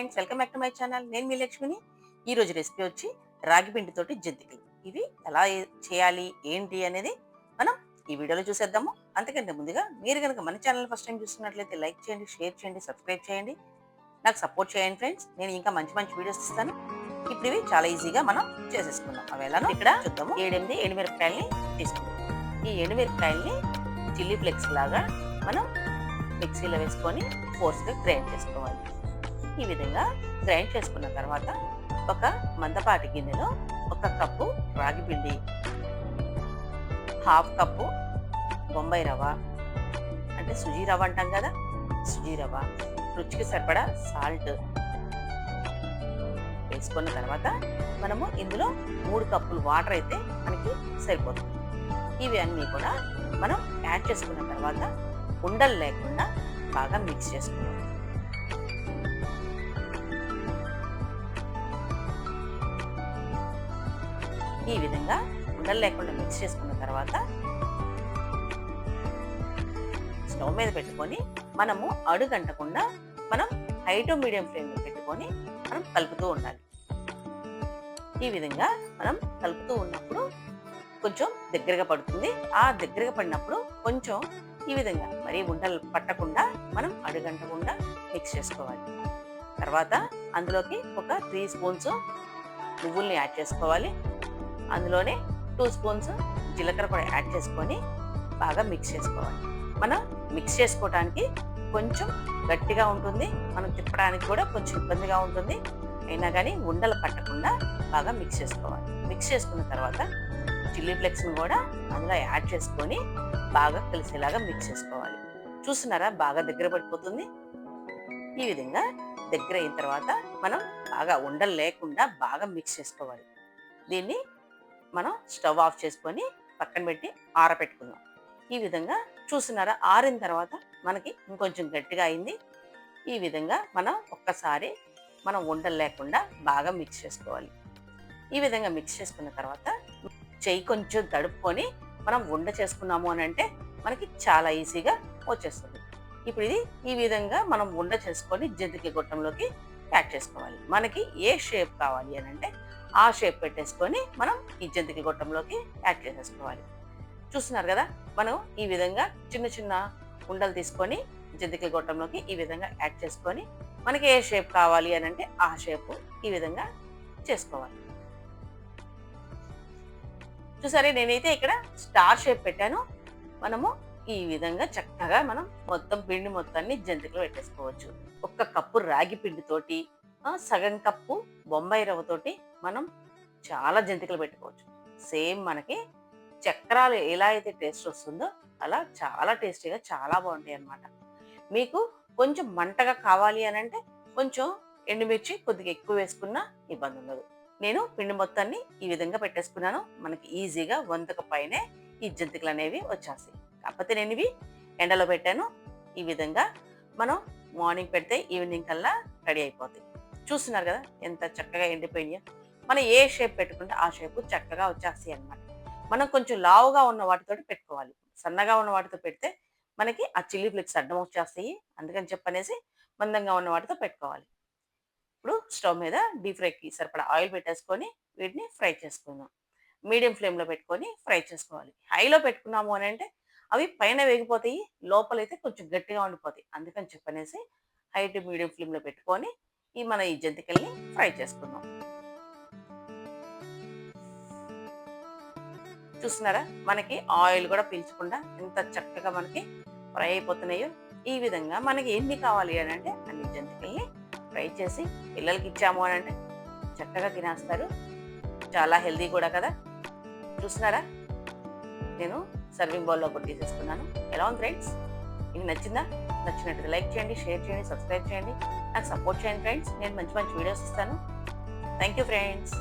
Friends welcome back to my channel నేను మీ లక్ష్మిని. ఈరోజు రెసిపీ వచ్చి రాగి పిండితోటి జంతికలు. ఇవి ఎలా చేయాలి ఏంటి అనేది మనం ఈ వీడియోలో చూసేద్దాము. అంతకంటే ముందుగా మీరు కనుక మన ఛానల్ ఫస్ట్ టైం చూస్తున్నట్లయితే లైక్ చేయండి షేర్ చేయండి సబ్స్క్రైబ్ చేయండి. నాకు సపోర్ట్ చేయండి ఫ్రెండ్స్ నేను ఇంకా మంచి మంచి వీడియోస్ ఇస్తాను ఇప్పుడు ఇవి చాలా ఈజీగా మనం చేసేసుకుందాం. అవి ఎలానో ఇక్కడ చూద్దాము. ఏడెనిమిది ఎండుమిరపకాయల్ని తీసుకుందాం. ఈ ఎండుమిరపకాయల్ని చిల్లీ ఫ్లెక్స్ లాగా మనం మిక్సీలో వేసుకొని ఫోర్స్గా గ్రైండ్ చేసుకోవాలి. ఈ విధంగా గ్రైండ్ చేసుకున్న తర్వాత ఒక మందపాటి గిన్నెలో ఒక కప్పు రాగి పిండి హాఫ్ కప్పు బొంబాయి రవ్వ. అంటే సుజీ రవ్వ అంటాం కదా? సుజీ రవ్వ. రుచికి సరిపడా సాల్ట్ వేసుకున్న తర్వాత మనము ఇందులో మూడు కప్పులు వాటర్ అయితే మనకి సరిపోతుంది. ఇవి అన్నీ కూడా మనం యాడ్ చేసుకున్న తర్వాత ఉండలు లేకుండా బాగా మిక్స్ చేసుకున్నాం ఈ విధంగా ఉండలు లేకుండా మిక్స్ చేసుకున్న తర్వాత స్టవ్ మీద పెట్టుకొని మనము అడుగంటకుండా మనం హై టు మీడియం ఫ్లేమ్లో పెట్టుకొని మనం కలుపుతూ ఉండాలి. ఈ విధంగా మనం కలుపుతూ ఉన్నప్పుడు కొంచెం దగ్గరగా పడుతుంది. ఆ దగ్గరగా పడినప్పుడు కొంచెం ఈ విధంగా మరీ ఉండలు పట్టకుండా మనం అడుగంటకుండా మిక్స్ చేసుకోవాలి. తర్వాత అందులోకి ఒక త్రీ స్పూన్స్ నువ్వుల్ని యాడ్ చేసుకోవాలి. అందులోనే టూ స్పూన్స్ జీలకర్ర కూడా యాడ్ చేసుకొని బాగా మిక్స్ చేసుకోవాలి. మనం మిక్స్ చేసుకోవడానికి కొంచెం గట్టిగా ఉంటుంది. మనం తిప్పడానికి కూడా కొంచెం ఇబ్బందిగా ఉంటుంది. అయినా కానీ ఉండలు పట్టకుండా బాగా మిక్స్ చేసుకోవాలి. మిక్స్ చేసుకున్న తర్వాత చిల్లీ ఫ్లెక్స్ని కూడా అందులో యాడ్ చేసుకొని బాగా కలిసేలాగా మిక్స్ చేసుకోవాలి. చూస్తున్నారా? బాగా దగ్గర పడిపోతుంది. ఈ విధంగా దగ్గర అయిన తర్వాత మనం బాగా ఉండలు లేకుండా బాగా మిక్స్ చేసుకోవాలి. దీన్ని మనం స్టవ్ ఆఫ్ చేసుకొని పక్కన పెట్టి ఆరబెట్టుకుందాం ఈ విధంగా చూస్తున్నారా? ఆరిన తర్వాత మనకి ఇంకొంచెం గట్టిగా అయింది. ఈ విధంగా మనం ఒక్కసారి మనం ఉండలు లేకుండా బాగా మిక్స్ చేసుకోవాలి. ఈ విధంగా మిక్స్ చేసుకున్న తర్వాత చెయ్యి కొంచెం తడుపుకొని మనం ఉండ చేసుకున్నాము అని అంటే మనకి చాలా ఈజీగా వచ్చేస్తుంది. ఇప్పుడు ఇది ఈ విధంగా మనం ఉండ చేసుకొని జంతికి గొట్టంలోకి యాడ్ చేసుకోవాలి. మనకి ఏ షేప్ కావాలి అని అంటే ఆ షేప్ పెట్టేసుకొని మనం ఈ జంతికి గొట్టంలోకి యాడ్ చేసేసుకోవాలి. చూస్తున్నారు కదా? మనం ఈ విధంగా చిన్న చిన్న ఉండలు తీసుకొని జంతికి గొట్టంలోకి ఈ విధంగా యాడ్ చేసుకొని మనకి ఏ షేప్ కావాలి అని అంటే ఆ షేప్ ఈ విధంగా చేసుకోవాలి. చూసారే? నేనైతే ఇక్కడ స్టార్ షేప్ పెట్టాను. మనము ఈ విధంగా చక్కగా మనం మొత్తం పిండి మొత్తాన్ని జంతికలో పెట్టేసుకోవచ్చు. ఒక్క కప్పు రాగి పిండితోటి సగం కప్పు బొంబాయి రవ్వతోటి మనం చాలా జంతికలు పెట్టుకోవచ్చు. సేమ్ మనకి చక్రాలు ఎలా అయితే టేస్ట్ వస్తుందో అలా చాలా టేస్టీగా చాలా బాగుంటాయి అన్నమాట. మీకు కొంచెం మంటగా కావాలి అని అంటే కొంచెం ఎండుమిర్చి కొద్దిగా ఎక్కువ వేసుకున్నా ఇబ్బంది ఉండదు. నేను పిండి మొత్తాన్ని ఈ విధంగా పెట్టేసుకున్నాను. మనకి ఈజీగా వంతక పైనే ఈ జంతికలు అనేవి వచ్చేస్తాయి. కాకపోతే నేను ఇవి ఎండలో పెట్టాను. ఈ విధంగా మనం మార్నింగ్ పెడితే ఈవినింగ్ కల్లా రెడీ అయిపోతాయి. చూస్తున్నారు కదా ఎంత చక్కగా ఎండిపోయినాయో. మనం ఏ షేప్ పెట్టుకుంటే ఆ షేప్ చక్కగా వచ్చేస్తాయి అన్నమాట. మనం కొంచెం లావుగా ఉన్న వాటితో పెట్టుకోవాలి. సన్నగా ఉన్న వాటితో పెడితే మనకి ఆ చిల్లీ ఫ్లేక్స్ అడ్డం వచ్చేస్తాయి. అందుకని చెప్పనేసి మందంగా ఉన్న వాటితో పెట్టుకోవాలి. ఇప్పుడు స్టవ్ మీద డీప్ ఫ్రైకి సరిపడా ఆయిల్ పెట్టేసుకొని వీటిని ఫ్రై చేసుకుందాం. మీడియం ఫ్లేమ్లో పెట్టుకొని ఫ్రై చేసుకోవాలి. హైలో పెట్టుకున్నాము అని అంటే అవి పైన వేగిపోతాయి లోపలైతే కొంచెం గట్టిగా ఉండిపోతాయి. అందుకని చెప్పనేసి హై టు మీడియం ఫ్లేమ్లో పెట్టుకొని ఈ మన ఈ జంతికల్ని ఫ్రై చేసుకుందాం. చూస్తున్నారా మనకి ఆయిల్ కూడా పీల్చకుండా ఎంత చక్కగా మనకి ఫ్రై అయిపోతున్నాయో ఈ విధంగా మనకి ఎన్ని కావాలి అని అంటే అన్ని జంతికల్ని ఫ్రై చేసి పిల్లలకి ఇచ్చాము అని అంటే చక్కగా తినేస్తారు. చాలా హెల్దీ కూడా కదా? చూస్తున్నారా నేను సర్వింగ్ బౌల్లో కూడా తీసేసుకున్నాను. ఎలా ఉంది ఫ్రెండ్స్? మీకు నచ్చిందా? నచ్చినట్టు లైక్ చేయండి షేర్ చేయండి సబ్స్క్రైబ్ చేయండి. నాకు సపోర్ట్ చేయండి ఫ్రెండ్స్. నేను మంచి మంచి వీడియోస్ ఇస్తాను. Thank you friends.